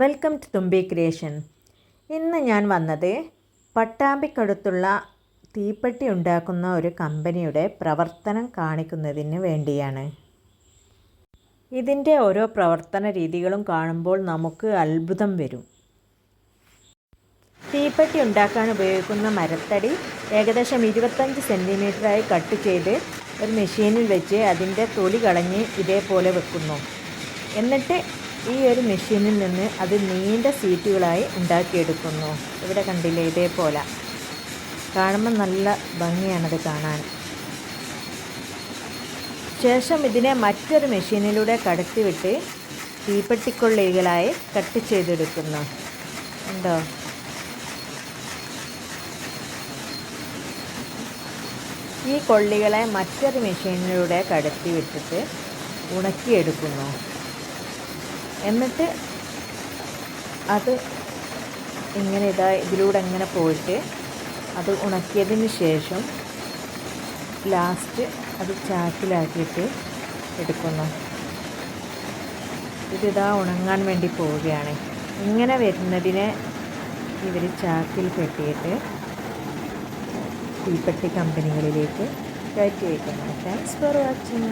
Welcome to തുമ്പി creation. ഇന്ന് ഞാൻ വന്നത് പട്ടാമ്പിക്കടുത്തുള്ള തീപ്പെട്ടി ഉണ്ടാക്കുന്ന ഒരു കമ്പനിയുടെ പ്രവർത്തനം കാണിക്കുന്നതിന് വേണ്ടിയാണ്. ഇതിന്റെ ഓരോ പ്രവർത്തന രീതികളും കാണുമ്പോൾ നമുക്ക് അത്ഭുതം വരും. തീപ്പെട്ടി ഉണ്ടാക്കാൻ ഉപയോഗിക്കുന്ന മരത്തടി ഏകദേശം ഇരുപത്തഞ്ച് സെന്റിമീറ്ററായി കട്ട് ചെയ്ത് ഒരു മെഷീനിൽ വെച്ച് അതിന്റെ തൊലി കളഞ്ഞ് ഇതേപോലെ വെക്കുന്നു. എന്നിട്ട് ഈ ഒരു മെഷീനിൽ നിന്ന് അത് നീണ്ട സീറ്റുകളായി ഉണ്ടാക്കിയെടുക്കുന്നു. ഇവിടെ കണ്ടില്ലേ ഇതേപോലെ. കാണുമ്പോൾ നല്ല ഭംഗിയാണത് കാണാൻ. ശേഷം ഇതിനെ മറ്റൊരു മെഷീനിലൂടെ കടത്തിവിട്ട് തീപ്പെട്ടിക്കൊള്ളികളായി കട്ട് ചെയ്തെടുക്കുന്നു. ഉണ്ടോ? ഈ കൊള്ളികളെ മറ്റൊരു മെഷീനിലൂടെ കടത്തി വിട്ടിട്ട് ഉണക്കിയെടുക്കുന്നു. എന്നിട്ട് അത് ഇങ്ങനെ ഇതാ ഇതിലൂടെ അങ്ങനെ പോയിട്ട് അത് ഉണക്കിയതിന് ശേഷം ലാസ്റ്റ് അത് ചാക്കിലാക്കിയിട്ട് എടുക്കുന്നു. ഇതിതാ ഉണങ്ങാൻ വേണ്ടി പോവുകയാണ്. ഇങ്ങനെ വരുന്നതിനെ ഇവർ ചാക്കിൽ കെട്ടിയിട്ട് തീപ്പെട്ടി കമ്പനികളിലേക്ക് കയറ്റി വയ്ക്കുന്നു താങ്ക്സ് ഫോർ വാച്ചിങ്